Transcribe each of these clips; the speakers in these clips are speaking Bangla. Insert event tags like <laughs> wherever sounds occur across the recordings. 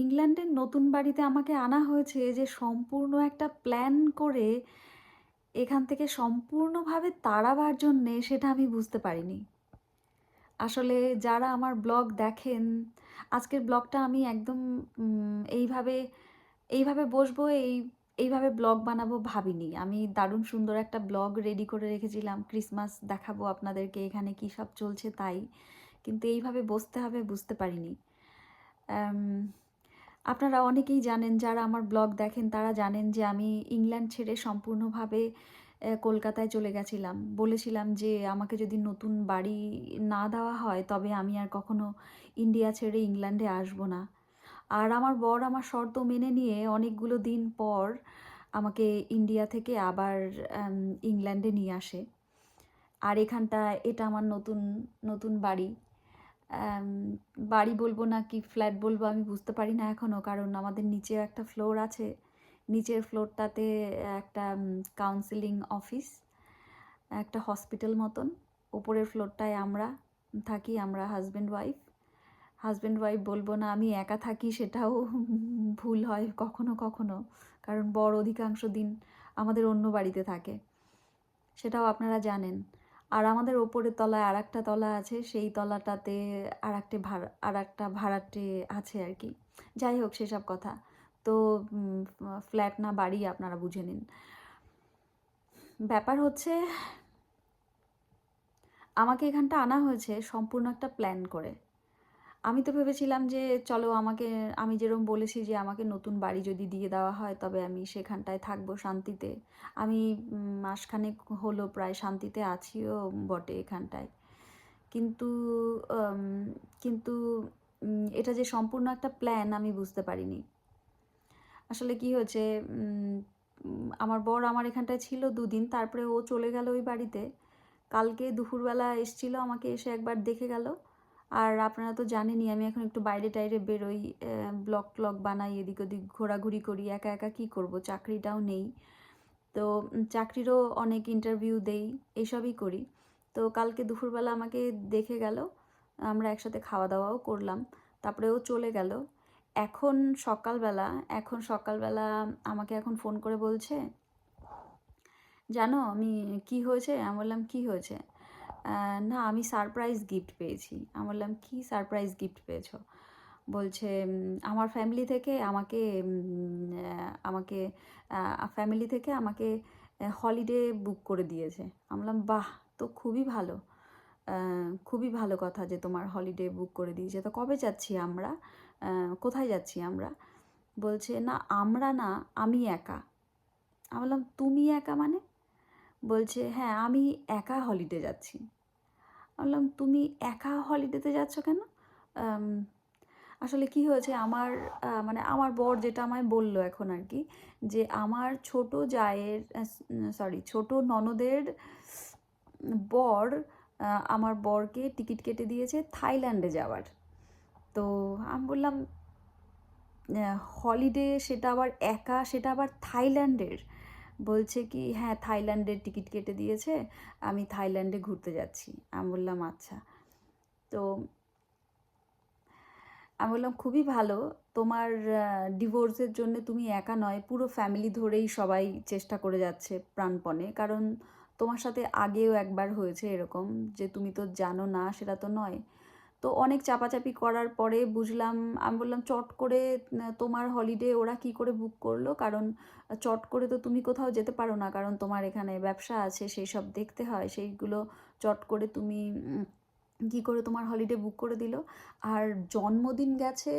ইংল্যান্ডের নতুন বাড়িতে আমাকে আনা হয়েছে যে সম্পূর্ণ একটা প্ল্যান করে এখান থেকে সম্পূর্ণভাবে তাড়াবার জন্যে সেটা আমি বুঝতে পারিনি। আসলে যারা আমার ব্লগ দেখেন, আজকের ব্লগটা আমি একদম এইভাবে এইভাবে বসবো, এই, এইভাবে ব্লগ বানাবো ভাবিনি। আমি দারুণ সুন্দর একটা ব্লগ রেডি করে রেখেছিলাম, ক্রিসমাস দেখাবো আপনাদেরকে এখানে কী সব চলছে তাই। কিন্তু এইভাবে বসতে হবে বুঝতে পারিনি। আপনারা অনেকেই জানেন, যারা আমার ব্লগ দেখেন, তারা জানেন যে আমি ইংল্যান্ড ছেড়ে সম্পূর্ণভাবে কলকাতায় চলে গেছিলাম। বলেছিলাম যে আমাকে যদি নতুন বাড়ি না দেওয়া হয়, তবে আমি আর কখনো ইন্ডিয়া ছেড়ে ইংল্যান্ডে আসব না। আর আমার বর আমার শর্ত মেনে নিয়ে অনেকগুলো দিন পর আমাকে ইন্ডিয়া থেকে আবার ইংল্যান্ডে নিয়ে আসে। আর এখানটা এটা আমার নতুন নতুন বাড়ি। বাড়ি বলব না কি ফ্ল্যাট বলব আমি বুঝতে পারি না এখনও কারণ আমাদের নিচে একটা ফ্লোর আছে। নিচের ফ্লোরটাতে একটা কাউন্সিলিং অফিস একটা হসপিটাল মতন। ওপরের ফ্লোরটায় আমরা থাকি, আমরা হাজব্যান্ড ওয়াইফ হাজব্যান্ড ওয়াইফ বলব না আমি একা থাকি, সেটাও ভুল হয় কখনো কখনো, কারণ বড় অধিকাংশ দিন আমাদের অন্য বাড়িতে থাকে। সেটাও আপনারা জানেন। আর আমাদের ওপরের তলায় আর একটা তলা আছে, সেই তলাটাতে আর একটা ভাড়া আর একটা ভাড়াটে আছে আর কি। যাই হোক, সেসব কথা। তো ফ্ল্যাট না বাড়ি আপনারা বুঝে নিন। ব্যাপার হচ্ছে, আমাকে এখানটা আনা হয়েছে সম্পূর্ণ একটা প্ল্যান করে। আমি তো ভেবেছিলাম যে, চলো আমাকে, আমি যেরকম বলেছি যে, আমাকে নতুন বাড়ি যদি দিয়ে দেওয়া হয়, তবে আমি সেখানটায় থাকব শান্তিতে। আমি মাসখানেক হলো প্রায় শান্তিতে আছিও বটে এখানটায়। কিন্তু কিন্তু এটা যে সম্পূর্ণ একটা প্ল্যান আমি বুঝতে পারিনি। আসলে কি হয়েছে আমার বর আমার এখানটায় ছিল দুদিন, তারপরে ও চলে গেল ওই বাড়িতে। কালকে দুপুরবেলা এসছিল, আমাকে এসে একবার দেখে গেল। আর আপনারা তো জানেনই, আমি এখন একটু বাইরে টাইরে বেরোই ব্লগ ট্লগ বানাই, এদিক ওদিক ঘোরাঘুরি করি, একা একা কী করব, চাকরিটাও নেই। তো চাকরিরও অনেক ইন্টারভিউ দেই এইসবই করি। তো কালকে দুপুরবেলা আমাকে দেখে গেল, আমরা একসাথে খাওয়া দাওয়াও করলাম তারপরে ও চলে গেল। এখন সকালবেলা এখন সকালবেলা আমাকে এখন ফোন করে বলছে, জানো, আমি কি হয়েছে? আমি বললাম, কি হয়েছে? না, আমি সারপ্রাইজ গিফট পেয়েছি। আমি বললাম, কি সারপ্রাইজ গিফট পেয়েছ? বলছে আমার ফ্যামিলি থেকে আমাকে আমাকে ফ্যামিলি থেকে আমাকে হলিডে বুক করে দিয়েছে। আমি বললাম, বাহ, তো খুবই ভালো। খুবই ভালো কথা যে তোমার হলিডে বুক করে দিয়েছে। তো কবে যাচ্ছি আমরা? কোথায় যাচ্ছি আমরা? বলছে, না, আমরা না, আমি একা। আমি বললাম, তুমি একা মানে? বলছে হ্যাঁ আমি একা হলিডে যাচ্ছি। বললাম তুমি একা হলিডেতে যাচ্ছ কেন? আসলে কি হয়েছে, আমার মানে আমার বর যেটা আমায় বলল এখন আর কি, যে আমার ছোট জায়ের সরি ছোট ননদের বর আমার বরকে টিকিট কেটে দিয়েছে থাইল্যান্ডে যাওয়ার। তো আমি বললাম হলিডে সেটা আবার একা, সেটা আবার থাইল্যান্ডের। বলছে কি হ্যাঁ থাইল্যান্ডের টিকিট কেটে দিয়েছে, আমি থাইল্যান্ডে ঘুরতে যাচ্ছি। আমি বললাম আচ্ছা। তো আমি বললাম, খুবই ভালো। তোমার ডিভোর্সের জন্য তুমি একা নয়, পুরো ফ্যামিলি ধরেই সবাই চেষ্টা করে যাচ্ছে প্রাণপণে। কারণ তোমার সাথে আগেও একবার হয়েছে এরকম যে, তুমি তো জানো না, সেটা তো নয়। তো অনেক চাপাচাপি করার পরে বুঝলাম, আমি বললাম, চট করে তোমার হলিডে ওরা কি করে বুক করল? কারণ, চট করে তো তুমি কোথাও যেতে পারো না, কারণ তোমার এখানে ব্যবসা আছে, সেই সব দেখতে হয়, সেইগুলো চট করে তুমি কি করে তোমার হলিডে বুক করে দিল? আর জন্মদিন গেছে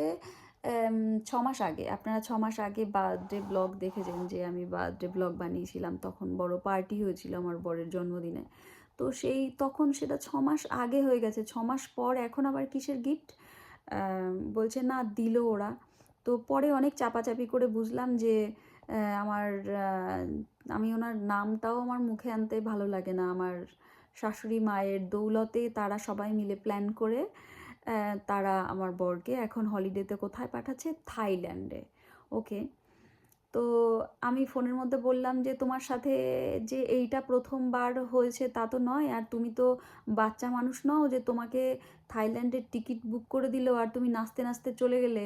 ছ মাস আগে। আপনারা ছ মাস আগে বার্থডে ব্লগ দেখেছেন যে আমি বার্থডে ব্লগ বানিয়েছিলাম, তখন বড় পার্টি হয়েছিল আমার বরের জন্মদিনে। তো সেই তখন সেটা ছ মাস আগে হয়ে গেছে। ছ মাস পর এখন আবার কিসের গিফট বলছে না, দিল ওরা। তো পরে অনেক চাপাচাপি করে বুঝলাম যে আমার আমি ওনার নামটাও আমার মুখে আনতে ভালো লাগে না। আমার শাশুড়ি মায়ের দৌলতে তারা সবাই মিলে প্ল্যান করে তারা আমার বরকে এখন হলিডেতে কোথায় পাঠাচ্ছে? থাইল্যান্ডে। ওকে তো আমি ফোনের মধ্যে বললাম যে, তোমার সাথে যে এইটা প্রথমবার হয়েছে তা তো নয়। আর তুমি তো বাচ্চা মানুষ নও যে, তোমাকে থাইল্যান্ডের টিকিট বুক করে দিল আর তুমি নাচতে নাচতে চলে গেলে।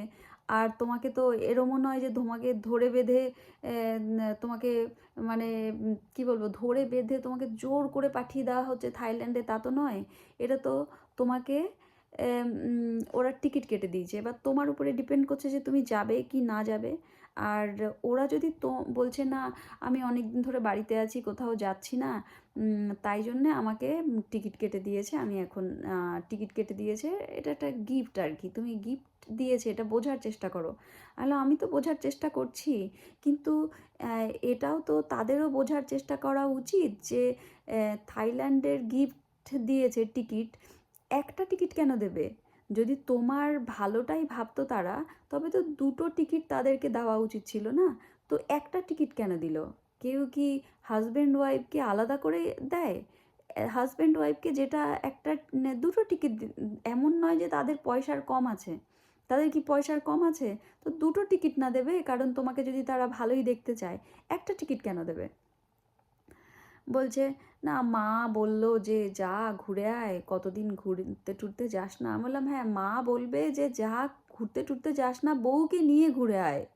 আর তোমাকে তো এরমও নয় যে, তোমাকে ধরে বেঁধে তোমাকে মানে কি বলব, ধরে বেঁধে তোমাকে জোর করে পাঠিয়ে দেওয়া হচ্ছে থাইল্যান্ডে তা তো নয়। এটা তো তোমাকে ওরা টিকিট কেটে দিয়েছে। এবার তোমার উপরে ডিপেন্ড করছে যে, তুমি যাবে কি না যাবে। আর ওরা যদি তো বলছে, না, আমি অনেক দিন ধরে বাড়িতে আছি, কোথাও যাচ্ছি না। তাই জন্যে আমাকে টিকিট কেটে দিয়েছে। আমি এখন টিকিট কেটে দিয়েছে। এটা একটা গিফট আর কি। তুমি গিফট দিয়েছে, এটা বোঝার চেষ্টা করো। আলো, আমি তো বোঝার চেষ্টা করছি, কিন্তু এটাও তো তাদেরও বোঝার চেষ্টা করা উচিত যে থাইল্যান্ডের গিফট দিয়েছে টিকিট। একটা টিকিট কেন দেবে? যদি তোমার ভালোটাই ভাবতো তারা, তবে তো দুটো টিকিট তাদেরকে দেওয়া উচিত ছিল না? তো একটা টিকিট কেন দিল? কেউ কি হাজব্যান্ড ওয়াইফকে আলাদা করে দেয়? হাজব্যান্ড ওয়াইফকে যেটা একটা দুটো টিকিট এমন নয় যে তাদের পয়সার কম আছে। তাদের কি পয়সার কম আছে? তো দুটো টিকিট না দেবে, কারণ তোমাকে যদি তারা ভালোই দেখতে চায়, একটা টিকিট কেন দেবে? বলছে, না, মা বলল যে, যা ঘুরে আয়, কতদিন ঘুরতে টুরতে যাস না। আমি বললাম হ্যাঁ মা বলবে যে, যা ঘুরতে টুরতে যাস না, বউকে নিয়ে ঘুরে আয়।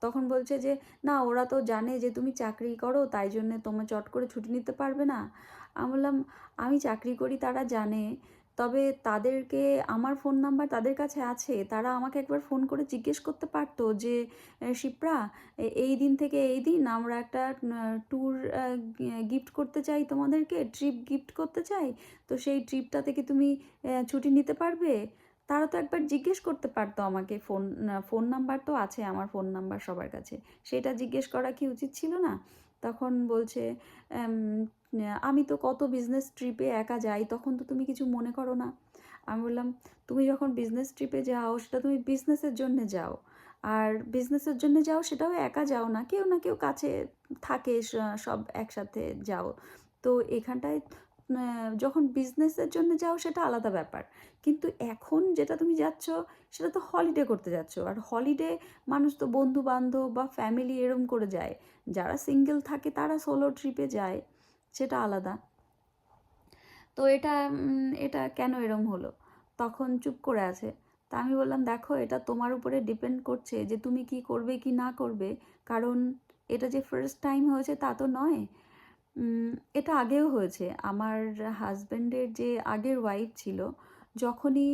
তখন বলছে যে, না, ওরা তো জানে যে, তুমি চাকরি করো, তাই জন্যে তোমার চট করে ছুটি নিতে পারবে না। আমি বললাম, আমি চাকরি করি, তারা জানে। তবে তাদেরকে আমার ফোন নাম্বার তাদের কাছে আছে। তারা আমাকে একবার ফোন করে জিজ্ঞেস করতে পারতো যে শিপ্রা এই দিন থেকে এই দিন আমরা একটা ট্যুর গিফট করতে চাই তোমাদেরকে ট্রিপ গিফট করতে চাই। তো সেই ট্রিপটা থেকে তুমি ছুটি নিতে পারবে? তারা তো একবার জিজ্ঞেস করতে পারতো আমাকে ফোন ফোন নাম্বার তো আছে আমার ফোন নাম্বার সবার কাছে। সেটা জিজ্ঞেস করা কি উচিত ছিল না? তখন বলছে আমি তো কত বিজনেস ট্রিপে একা যাই, তখন তো তুমি কিছু মনে করো না। আমি বললাম, তুমি যখন বিজনেস ট্রিপে যাও, সেটা তুমি বিজনেসের জন্যে যাও। আর বিজনেসের জন্য যাও, সেটাও একা যাও না, কেউ না কেউ কাছে থাকে সব একসাথে যাও। তো এখানটায় যখন বিজনেসের জন্য যাও সেটা আলাদা ব্যাপার। কিন্তু এখন যেটা তুমি যাচ্ছ, সেটা তো হলিডে করতে যাচ্ছ। আর হলিডে মানুষ তো বন্ধু বান্ধব বা ফ্যামিলি এরম করে যায়। যারা সিঙ্গেল থাকে তারা সোলো ট্রিপে যায়। সেটা আলাদা। তো এটা এটা কেন এরম হলো? তখন চুপ করে আছে। তা আমি বললাম, দেখো, এটা তোমার উপরে ডিপেন্ড করছে যে তুমি কি করবে কি না করবে। কারণ এটা যে ফার্স্ট টাইম হয়েছে তা তো নয়। এটা আগেও হয়েছে। আমার হাজব্যান্ডের যে আগের ওয়াইফ ছিল, যখনই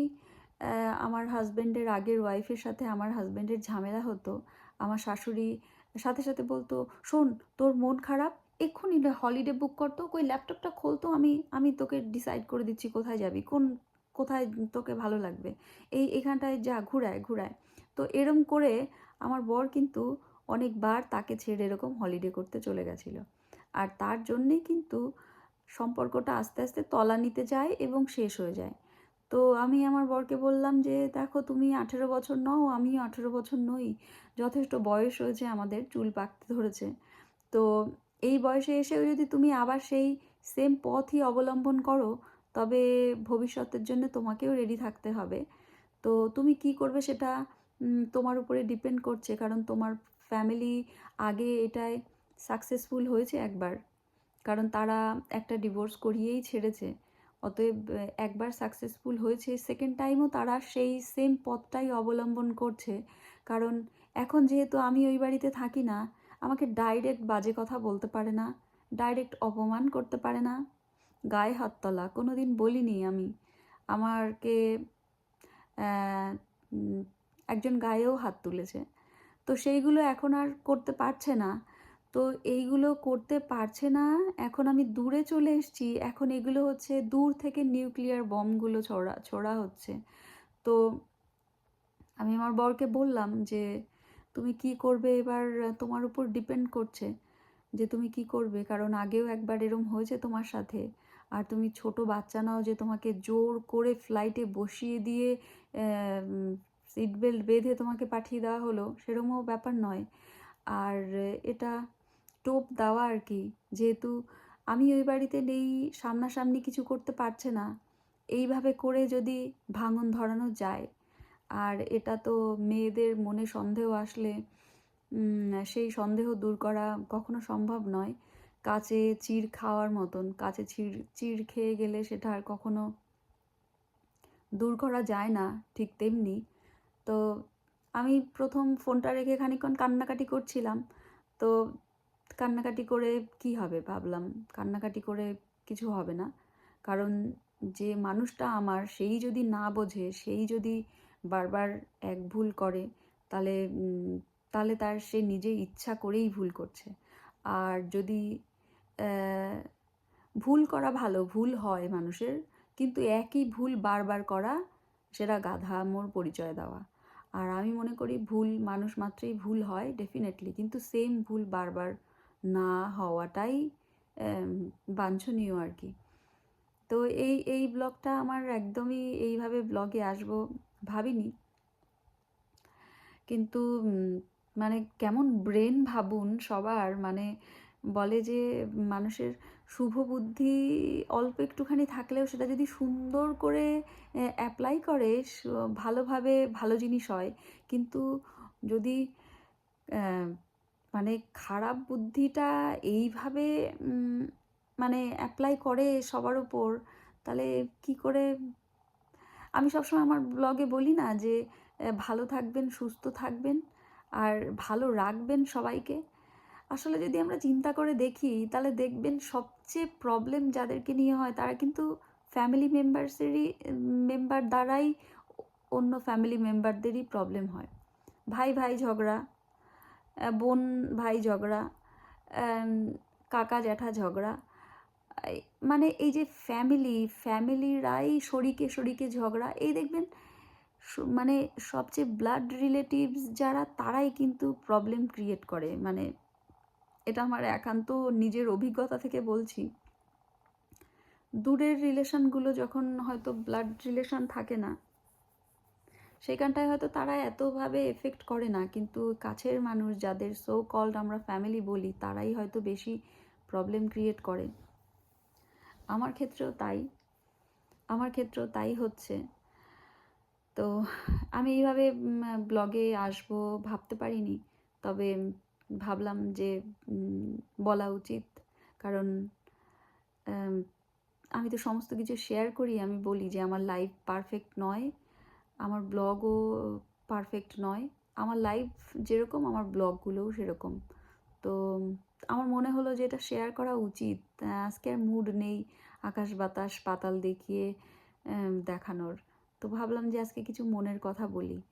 আমার হাজব্যান্ডের আগের ওয়াইফের সাথে আমার হাজব্যান্ডের ঝামেলা হতো, আমার শাশুড়ি সাথে সাথে বলতো, শোন, তোর মন খারাপ, এক্ষুনি হলিডে বুক করতো ওই ল্যাপটপটা খোলতো আমি আমি তোকে ডিসাইড করে দিচ্ছি কোথায় যাবি, কোন, কোথায় তোকে ভালো লাগবে? এই, এখানটায় যা ঘুরায় ঘুরায়। তো এরম করে আমার বর কিন্তু অনেকবার তাকে ছেড়ে এরকম হলিডে করতে চলে গেছিল। আর তার জন্যেই কিন্তু সম্পর্কটা আস্তে আস্তে তলা নিতে যায় এবং শেষ হয়ে যায়। তো আমি আমার বরকে বললাম যে, দেখো, তুমি আঠেরো বছর নও, আমিও আঠেরো বছর নই। যথেষ্ট বয়স হয়েছে আমাদের, চুল পাকতে ধরেছে। তো এই বয়সে এসেও যদি তুমি আবার সেই সেম পথই অবলম্বন করো, তবে ভবিষ্যতের জন্য তোমাকেও রেডি থাকতে হবে। তো তুমি কি করবে সেটা তোমার উপরে ডিপেন্ড করছে। কারণ তোমার ফ্যামিলি আগে এটায় সাকসেসফুল হয়েছে একবার। কারণ তারা একটা ডিভোর্স করিয়েই ছেড়েছে। অতএব একবার সাকসেসফুল হয়েছে সেকেন্ড টাইমও তারা সেই সেম পথটাই অবলম্বন করছে। কারণ এখন যেহেতু আমি ওই বাড়িতে থাকি না, আমাকে ডাইরেক্ট বাজে কথা বলতে পারে না ডাইরেক্ট অপমান করতে পারে না। গায়ে হাত তলা কোনো দিন বলিনি আমি। আমারকে একজন গায়েও হাত তুলেছে। তো সেইগুলো এখন আর করতে পারছে না। তো এইগুলো করতে পারছে না। এখন আমি দূরে চলে এসেছি। এখন এগুলো হচ্ছে দূর থেকে নিউক্লিয়ার বমগুলো ছড়া ছড়া হচ্ছে। তো আমি আমার বরকে বললাম যে, তুমি কি করবে? এবার তোমার উপর ডিপেন্ড করছে যে, তুমি কি করবে? কারণ আগেও একবার এরম হয়েছে তোমার সাথে। আর তুমি ছোট বাচ্চা নাও যে, তোমাকে জোর করে ফ্লাইটে বসিয়ে দিয়ে সিট বেল্ট বেঁধে তোমাকে পাঠিয়ে দেওয়া হলো সেরকমও ব্যাপার নয়। আর এটা টোপ দেওয়া আর কি। যেহেতু আমি ওই বাড়িতে নেই, সামনাসামনি কিছু করতে পারছে না। এইভাবে করে যদি ভাঙন ধরানো যায়, আর এটা তো মেয়েদের মনে সন্দেহ আসলে সেই সন্দেহ দূর করা কখনো সম্ভব নয়। কাছে চির খাওয়ার মতন কাছে চির চির খেয়ে গেলে সেটা আর কখনো দূর করা যায় না, ঠিক তেমনি। তো আমি প্রথম ফোনটা রেখে খানিকক্ষণ কান্নাকাটি করছিলাম। তো কান্নাকাটি করে কি হবে ভাবলাম। কান্নাকাটি করে কিছু হবে না। কারণ যে মানুষটা আমার, সেই যদি না বোঝে, সেই যদি বারবার এক ভুল করে, তাহলে তাহলে তার সে নিজে ইচ্ছা করেই ভুল করছে। আর যদি ভুল করা ভালো, ভুল হয় মানুষের, কিন্তু একই ভুল বারবার করা, সেটা গাধা মোর পরিচয় দেওয়া। আর আমি মনে করি ভুল, মানুষ মাত্রই ভুল হয় ডেফিনেটলি কিন্তু সেম ভুল বারবার না হওয়াটাই বাঞ্ছনীয় আর কি তো এই এই ব্লগটা আমার একদমই এইভাবে ব্লগে আসব ভাবিনি। কিন্তু মানে কেমন ব্রেন ভাবুন সবার মানে বলে যে মানুষের শুভ বুদ্ধি অল্প একটুখানি থাকলেও সেটা যদি সুন্দর করে অ্যাপ্লাই করে ভালোভাবে ভালো জিনিস হয়। কিন্তু যদি মানে খারাপ বুদ্ধিটা এইভাবে মানে অ্যাপ্লাই করে সবার উপর, তাহলে কি করে? আমি সবসময় আমার ব্লগে বলি না যে ভালো থাকবেন, সুস্থ থাকবেন, আর ভালো রাখবেন সবাইকে। আসলে যদি আমরা চিন্তা করে দেখি, তাহলে দেখবেন সবচেয়ে প্রবলেম যাদেরকে নিয়ে হয়, তারা কিন্তু ফ্যামিলি মেম্বার্সেরই মেম্বার দ্বারাই অন্য ফ্যামিলি মেম্বারদেরই প্রবলেম হয়। ভাই ভাই ঝগড়া বোন ভাই ঝগড়া কাকা জ্যাঠা ঝগড়া মানে এই যে ফ্যামিলি ফ্যামিলিরাই শরিকে শরিকে ঝগড়া, এই দেখবেন মানে সবচেয়ে ব্লাড রিলেটিভস যারা তারাই কিন্তু প্রবলেম ক্রিয়েট করে। মানে এটা আমার একান্ত নিজের অভিজ্ঞতা থেকে বলছি। দূরের রিলেশনগুলো যখন হয়তো ব্লাড রিলেশন থাকে না সেখানটায় হয়তো তারা এতভাবে এফেক্ট করে না। কিন্তু কাছের মানুষ যাদের সো কল্ড আমরা ফ্যামিলি বলি, তারাই হয়তো বেশি প্রবলেম ক্রিয়েট করে। আমার ক্ষেত্রেও তাই। আমার ক্ষেত্রেও তাই হচ্ছে। তো আমি এইভাবে ব্লগে আসব ভাবতে পারিনি। তবে ভাবলাম যে বলা উচিত। কারণ, আমি তো সমস্ত কিছু শেয়ার করি, আমি বলি যে আমার লাইফ পারফেক্ট নয়। আমার ব্লগও পারফেক্ট নয়। আমার লাইফ যেরকম, আমার ব্লগগুলোও সেরকম। তো আমার মনে হলো যে এটা শেয়ার করা উচিত। আজকে আর মুড নেই, আকাশ বাতাস, পাতাল দেখিয়ে দেখানোর। তো ভাবলাম যে আজকে কিছু মনের কথা বলি।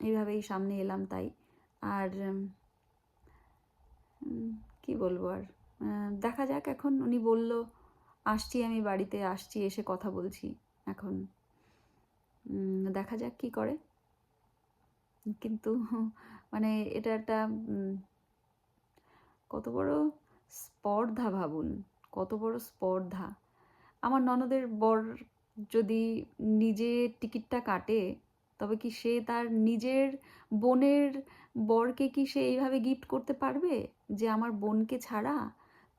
এইভাবেই সামনে এলাম তাই। আর কি বলব আর? দেখা যাক এখন। উনি বলল, আসছি আমি বাড়িতে, আসছি, এসে কথা বলছি এখন। দেখা যাক কি করে। কিন্তু <laughs> মানে এটা একটা কত বড় স্পর্ধা ভাবুন, কত বড় স্পর্ধা। আমার ননদের বর যদি নিজে টিকিটটা কাটে, তবে কি সে তার নিজের বোনের বরকে কি সে এইভাবে গিফট করতে পারবে? যে আমার বোনকে ছাড়া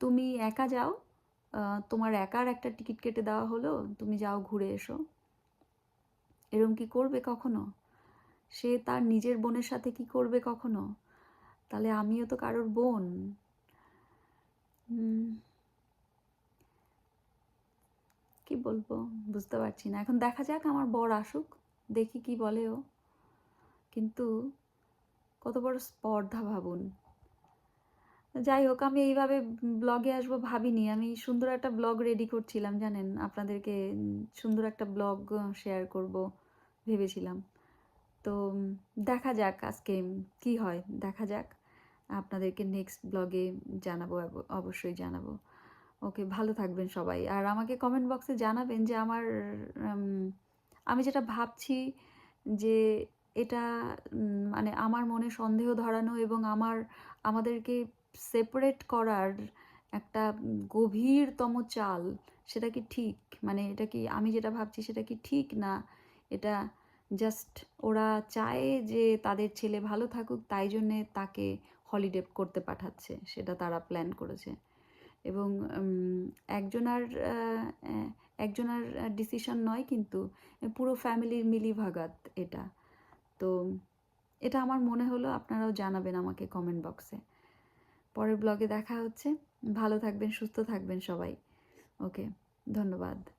তুমি একা যাও তোমার একার একটা টিকিট কেটে দেওয়া হলো, তুমি যাও ঘুরে এসো। এরম কি করবে কখনো? সে তার নিজের বোনের সাথে কি করবে কখনো? তাহলে আমিও তো কারোর বোন। কি বলব? বুঝতে পারছি না। এখন দেখা যাক আমার বর আসুক, দেখি কি বলে ও। কিন্তু কত বড় স্পর্ধা ভাবুন। যাই হোক, আমি এইভাবে ব্লগে আসব ভাবিনি। আমি সুন্দর একটা ব্লগ রেডি করছিলাম, জানেন? আপনাদেরকে সুন্দর একটা ব্লগ শেয়ার করব ভেবেছিলাম। তো দেখা যাক আজকে কি হয়। দেখা যাক। আপনাদেরকে নেক্সট ব্লগে জানাব, অব- অবশ্যই জানাব। ওকে, ভালো থাকবেন সবাই। আর আমাকে কমেন্ট বক্সে জানাবেন যে আমার আমি যেটা ভাবছি যে এটা মানে আমার মনে সন্দেহ ধরানো এবং আমার, আমাদেরকে সেপারেট করার একটা গভীরতম চাল, সেটা কি ঠিক? মানে এটা কি, আমি যেটা ভাবছি সেটা কি ঠিক না? এটা জাস্ট ওরা চায় যে তাদের ছেলে ভালো থাকুক, তাই জন্যে তাকে হলিডে করতে পাঠাচ্ছে, সেটা তারা প্ল্যান করেছে। এবং একজনার একজনার ডিসিশন নয় কিন্তু পুরো ফ্যামিলির মিলিভাগাত এটা। তো, এটা আমার মনে হলো, আপনারাও জানাবেন আমাকে কমেন্ট বক্সে পরের ব্লগে দেখা হচ্ছে। ভালো থাকবেন সুস্থ থাকবেন সবাই। ওকে ধন্যবাদ।